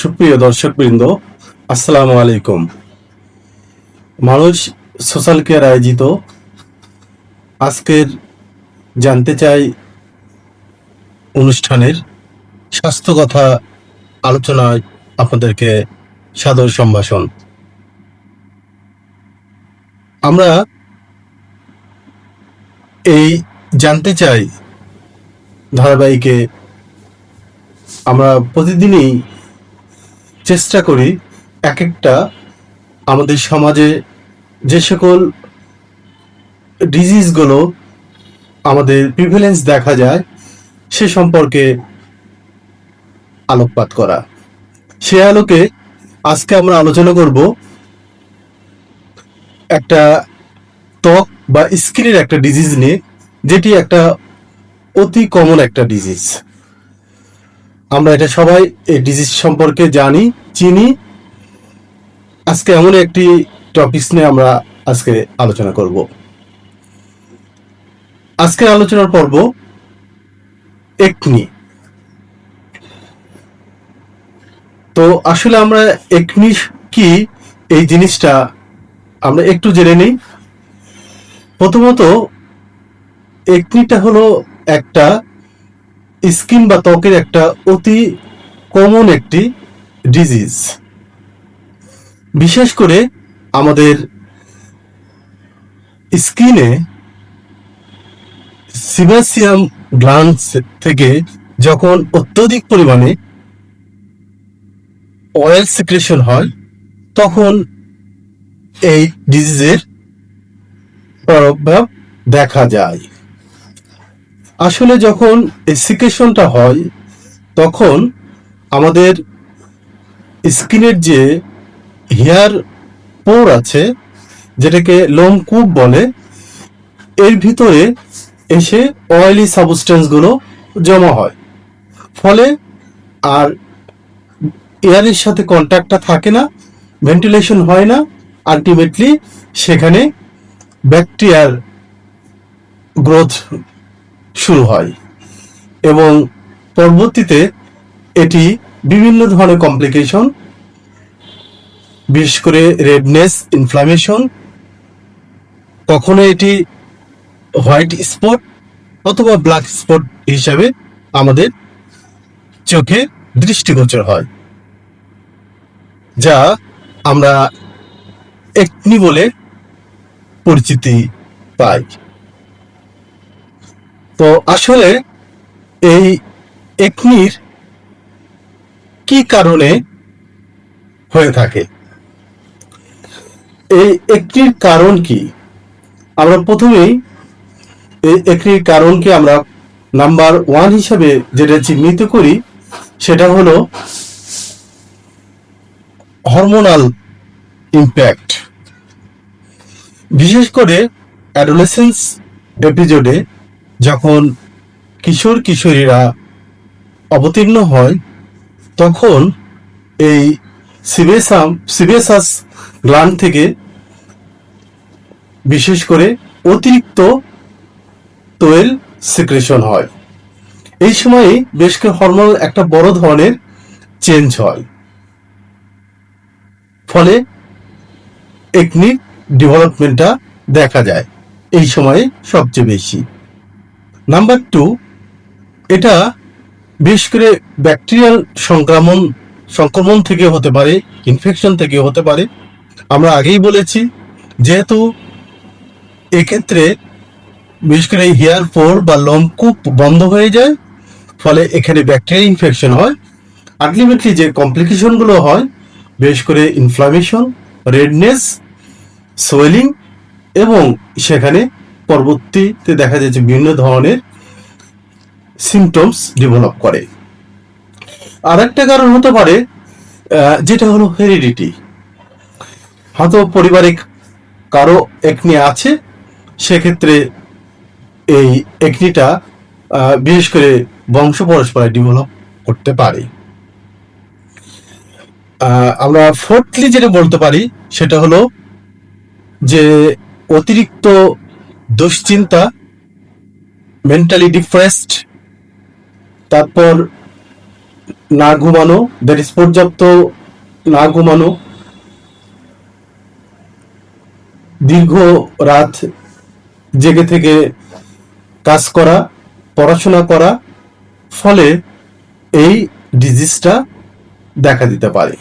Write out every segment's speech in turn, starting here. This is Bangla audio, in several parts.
সুপ্রিয় দর্শকবৃন্দ, আসসালামু আলাইকুম। মানুষ সোশ্যাল কেয়ার আয়োজিত। আজকের জানতে চাই অনুষ্ঠানের স্বাস্থ্য কথা আলোচনায় আপনাদেরকে সাদর সম্ভাষণ। আমরা এই জানতে চাই ধারাবাহিকে আমরা প্রতিদিনই চেষ্টা করি এক একটা আমাদের সমাজে যে সকল ডিজিজগুলো আমাদের প্রিভেলেন্স দেখা যায়, সে সম্পর্কে আলোকপাত করা। সে আলোকে আজকে আমরা আলোচনা করব একটা ত্বক বা স্কিনের একটা ডিজিজ নিয়ে, যেটি একটা অতি কমন একটা ডিজিজ আমরা এটা সবাই এই ডিজিজ সম্পর্কে জানি, চিনি। আজকে এমন একটি টপিকস নিয়ে আমরা আজকে আলোচনা করব। আজকে আলোচনার পর্ব একনি তো আসলে আমরা একনি কি, এই জিনিসটা আমরা একটু জেনে নিই। প্রথমত একনিটা হলো একটা স্কিন বা ত্বকের একটা অতি কমন একটি ডিজিজ বিশেষ করে আমাদের স্কিনে সিবাসিয়াম গ্লান্স থেকে যখন অত্যধিক পরিমাণে অয়েল সিক্রেশন হয়, তখন এই ডিজিজের প্রভাব দেখা যায়। আসলে যখন এসিকেশনটা হয়, তখন আমাদের স্কিনের যে হেয়ার পোর আছে, যেটাকে লোমকূপ বলে, এর ভিতরে এসে অয়েলি সাবস্টেন্সগুলো জমা হয়। ফলে আর এয়ারের সাথে কন্ট্যাক্টটা থাকে না ভেন্টিলেশন হয় না আলটিমেটলি সেখানে ব্যাকটেরিয়ার গ্রোথ শুরু হয়। এবং পরবর্তীতে এটি বিভিন্ন ধরনের কমপ্লিকেশন বিশেষ করে রেডনেস ইনফ্লামেশন কখনো এটি হোয়াইট স্পট অথবা ব্ল্যাক স্পট হিসাবে আমাদের চোখে দৃষ্টিগোচর হয়, যা আমরা একনি বলে পরিচিতি পাই। তো আসলে এই একনির কি কারণে হয়ে থাকে? এই একটির কারণ কি? আমরা প্রথমেই এই একটির কারণকে আমরা নাম্বার ওয়ান হিসাবে যেটা চিহ্নিত করি, সেটা হলো হরমোনাল ইম্প্যাক্ট। বিশেষ করে অ্যাডোলেসেন্স এপিসোডে যখন কিশোর কিশোরীরা অবতীর্ণ হয়, তখন এই সিবেসাম, সিবেসাস গ্লান থেকে বিশেষ করে অতিরিক্ত তৈল সিক্রেশন হয়। এই সময়ে বেশ কিছু হরমোনাল একটা বড় ধরনের চেঞ্জ হয়। ফলে একনিক ডেভেলপমেন্টটা দেখা যায়। এই সময়ে সবচেয়ে বেশি। নাম্বার টু এটা বিশেষ করে ব্যাকটেরিয়াল সংক্রমণ সংক্রমণ থেকে হতে পারে ইনফেকশন থেকে হতে পারে। আমরা আগেই বলেছি, যেহেতু এক্ষেত্রে বিশেষ করে হেয়ার ফোর বা লোমকূপ বন্ধ হয়ে যায়, ফলে এখানে ব্যাকটেরিয়া ইনফেকশন হয়। আলটিমেটলি যে কমপ্লিকেশনগুলো হয় বিশেষ করে ইনফ্লামেশন রেডনেস সোয়েলিং এবং সেখানে পরবর্তীতে দেখা যায় যে বিভিন্ন ধরনের সিমটমস ডেভেলপ করে। আর একটা কারণ হতে পারে যেটা হলো হেরিডিটি হয়তো পরিবারে কারও একনি আছে, সেক্ষেত্রে এই একনিটা বিশেষ করে বংশ পরস্পরে ডেভেলপ করতে পারে। আমরা ফোর্থলি যেটা বলতে পারি, সেটা হলো যে অতিরিক্ত দুশ্চিন্তা মেন্টালি ডিপ্রেসড তারপর না ঘুমানো দ্যাট ইজ পর্যাপ্ত না ঘুমানো, দীর্ঘ রাত জেগে থেকে কাজ করা, পড়াশোনা করা, ফলে এই ডিজিজটা দেখা দিতে পারে।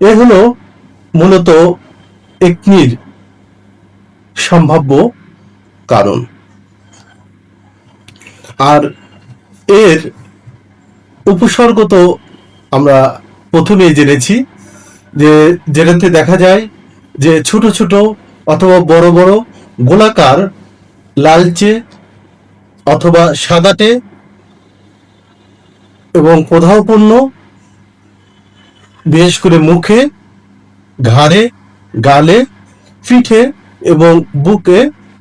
এ হলো মূলত একনির সম্ভাব্য কারণ। আর এর উপসর্গ তো আমরা প্রথমেই জেনেছি যে যেটাতে দেখা যায় যে ছোট ছোট অথবা বড় বড় গোলাকার লালচে অথবা সাদাটে এবং প্রধানপূর্ণ, বিশেষ করে মুখে, ঘাড়ে, গালে, পিঠে এবং বুকে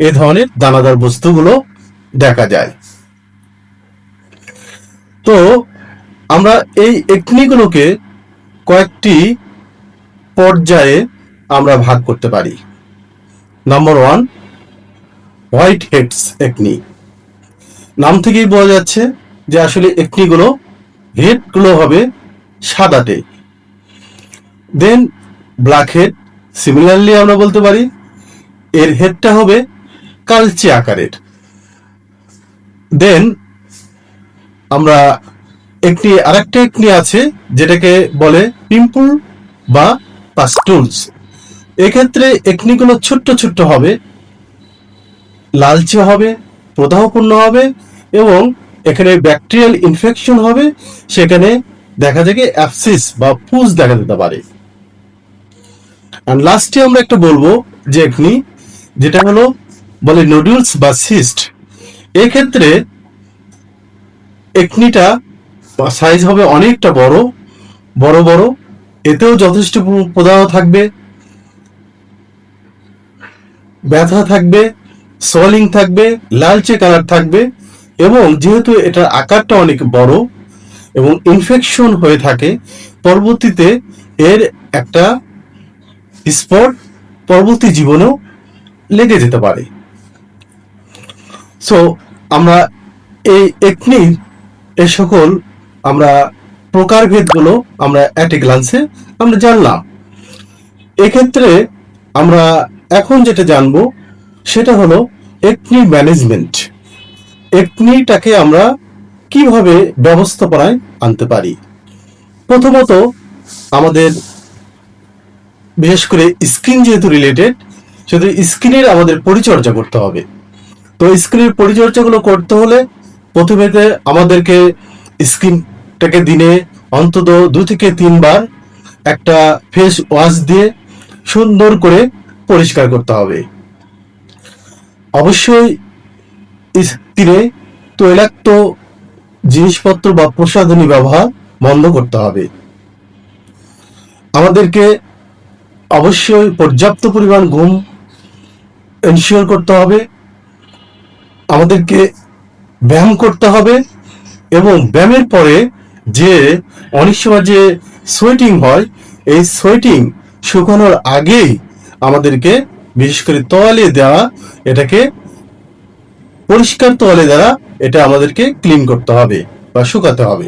এ ধরনের দানাদার বস্তুগুলো দেখা যায়। তো আমরা এই একনিগুলোকে কয়েকটি পর্যায়ে আমরা ভাগ করতে পারি। Number one white heads acne. নাম থেকেই বোঝা যাচ্ছে যে আসলে একনিগুলো হেডগুলো হবে সাদাটে। দেন ব্ল্যাক হেড সিমিলারলি আমরা বলতে পারি। এর হেডটা হবে কালচে আকারের। দেন আমরা একটি আরেকটা একনি আছে, যেটাকে বলে পিম্পল বা পাস্টুলস এক্ষেত্রে একনিগুলো ছোট্ট ছোট্ট হবে, লালচে হবে, প্রদাহপূর্ণ হবে এবং এখানে ব্যাকটেরিয়াল ইনফেকশন হবে, সেখানে দেখা যায় অ্যাপসিস বা পুজ দেখা দিতে পারে। আর লাস্টে আমরা একটা বলব যে একনি যেটা হলো, বলে নুডলস বা সিস্ট এক্ষেত্রে একনিটা সাইজ হবে অনেকটা বড় বড় বড়, এতেও যথেষ্ট প্রদাহ থাকবে, ব্যথা থাকবে সোয়ালিং থাকবে, লালচে কালার থাকবে, এবং যেহেতু এটার আকারটা অনেক বড় এবং ইনফেকশন হয়ে থাকে, পরবর্তীতে এর একটা স্পট পরবর্তী জীবনেও লেগে যেতে পারে। সো আমরা এই একনি এ সকল আমরা প্রকারভেদগুলো আমরা অ্যাট এ গ্লান্সে আমরা জানলাম। এক্ষেত্রে আমরা এখন যেটা জানব সেটা হলো একনি ম্যানেজমেন্ট একনিটাকে আমরা কীভাবে ব্যবস্থাপনায় আনতে পারি? প্রথমত আমাদের বিশেষ করে স্কিন যেহেতু রিলেটেড সেহেতু স্কিনের আমাদের পরিচর্যা করতে হবে। তো স্কিনের পরিচর্যাগুলো করতে হলে প্রথমেতে আমাদেরকে স্কিনটাকে দিনে অন্তত দু থেকে তিনবার একটা ফেস ওয়াশ দিয়ে সুন্দর করে পরিষ্কার করতে হবে। অবশ্যই স্কিনে তৈলাক্ত জিনিসপত্র বা প্রসাধনী ব্যবহার বন্ধ করতে হবে। আমাদেরকে অবশ্যই পর্যাপ্ত পরিমাণ ঘুম এনশিওর করতে হবে, আমাদেরকে ব্যায়াম করতে হবে এবং ব্যায়ামের পরে যে অনেক সময় যে সোয়েটিং হয়, এই সোয়েটিং শুকানোর আগেই আমাদেরকে বিশেষ করে তোয়ালে দেওয়া, এটাকে পরিষ্কার তোয়ালে দ্বারা এটা আমাদেরকে ক্লিন করতে হবে বা শুকাতে হবে।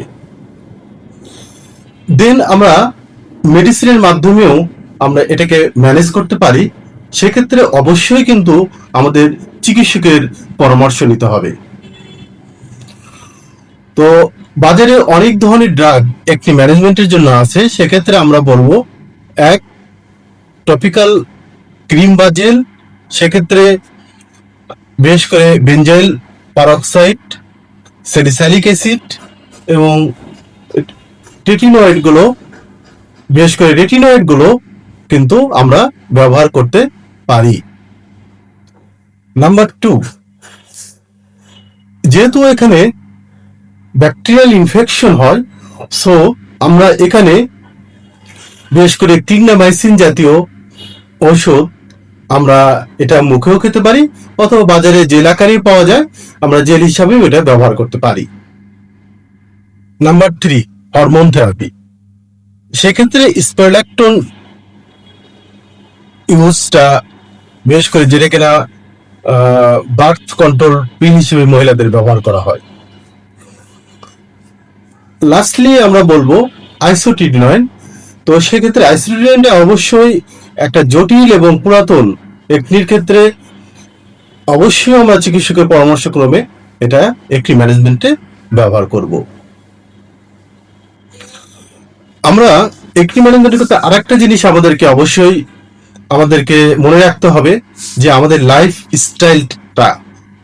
দেন আমরা মেডিসিনের মাধ্যমেও আমরা এটাকে ম্যানেজ করতে পারি। সেক্ষেত্রে অবশ্যই কিন্তু আমাদের চিকিৎসকের পরামর্শ নিতে হবে। তো বাজারে অনেক ধরনের ড্রাগ একটি ম্যানেজমেন্টের জন্য আছে, সেক্ষেত্রে আমরা বলব, এক টপিক্যাল ক্রিম বা জেল সেক্ষেত্রে বেশ করে বেঞ্জাইল পারক্সাইড সেলিসালিক অ্যাসিড এবং টেটিনয়েডগুলো বেশ করে রেটিনয়েডগুলো কিন্তু আমরা ব্যবহার করতে পারি। নাম্বার টু যেহেতু এখানে ব্যাকটেরিয়াল ইনফেকশন হয় সো আমরা এখানে বিশেষ করে ক্লিনামাইসিন জাতীয় ঔষধ আমরা এটা মুখেও খেতে পারি, অথবা বাজারে জেল আকারেই পাওয়া যায়, আমরা জেল হিসাবেও এটা ব্যবহার করতে পারি। নাম্বার থ্রি হরমোন থেরাপি সেক্ষেত্রে স্পেলাক্টন ইউজটা বিশেষ করে যেটা কিনা বার্থ কন্ট্রোল পিল হিসেবে মহিলাদের ব্যবহার করা হয়। লাস্টলি আমরা বলব আইসোটিডিনয়েন তো সেক্ষেত্রে আইসোটিডিনয়নটা অবশ্যই একটা জটিল এবং পুরাতন একনির ক্ষেত্রে অবশ্যই আমরা চিকিৎসকের পরামর্শক্রমে এটা একটি ম্যানেজমেন্টে ব্যবহার করব। আমরা একটি ম্যানেজমেন্টের করতে আরেকটা জিনিস আমাদেরকে অবশ্যই আমাদেরকে মনে রাখতে হবে যে আমাদের লাইফ স্টাইলটা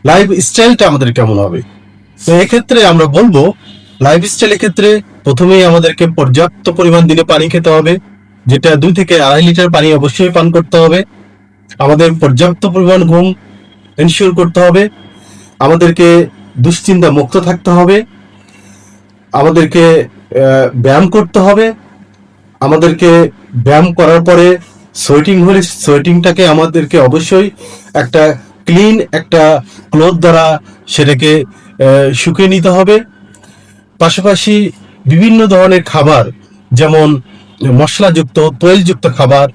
লাইফ স্টাইলটা আমাদের কেমন হবে? তো এক্ষেত্রে আমরা বলব লাইফ স্টাইলের ক্ষেত্রে প্রথমেই আমাদেরকে পর্যাপ্ত পরিমাণ দিনে পানি খেতে হবে, যেটা দুই থেকে আড়াই লিটার পানি অবশ্যই পান করতে হবে। আমাদের পর্যাপ্ত পরিমাণ ঘুম এনশিওর করতে হবে। আমাদেরকে দুশ্চিন্তা মুক্ত থাকতে হবে। আমাদেরকে ব্যায়াম করতে হবে। আমাদেরকে ব্যায়াম করার পরে সোয়েটিং হলে সোয়েটিংটাকে আমাদেরকে অবশ্যই একটা ক্লিন একটা ক্লোথ দ্বারা সেটাকে শুকিয়ে নিতে হবে। পাশাপাশি বিভিন্ন ধরনের খাবার, যেমন মশলাযুক্ত, তৈলযুক্ত খাবার,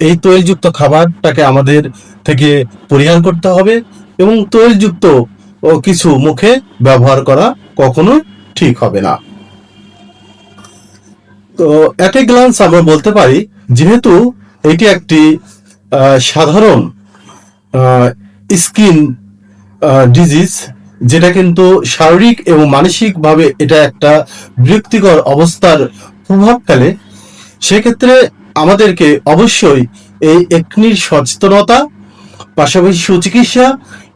এই তৈলযুক্ত খাবারটাকে আমাদের থেকে পরিহার করতে হবে এবং তৈলযুক্ত কিছু মুখে ব্যবহার করা কখনো ঠিক হবে না। তো এট এ গ্লান্স আমরা বলতে পারি, যেহেতু এটি একটি সাধারণ স্কিন ডিজিজ যেটা কিন্তু শারীরিক এবং মানসিকভাবে এটা একটা বিরক্তিকর অবস্থার প্রভাব ফেলে সেক্ষেত্রে আমাদেরকে অবশ্যই এই একনির সচেতনতা, পাশাপাশি সুচিকিৎসা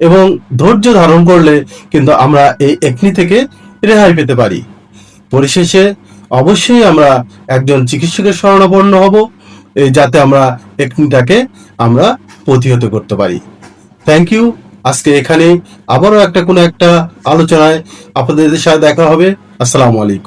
এবং ধৈর্য ধারণ করলে কিন্তু আমরা এই একনি থেকে রেহাই পেতে পারি। পরিশেষে অবশ্যই আমরা একজন চিকিৎসকের শরণাপন্ন হব। যাতে আমরা একনিটাকে আমরা প্রতিহত করতে পারি। থ্যাংক ইউ আজকে এখানে আবারও একটা কোনো একটা আলোচনায় আপনাদের সাথে দেখা হবে। আসসালামু আলাইকুম।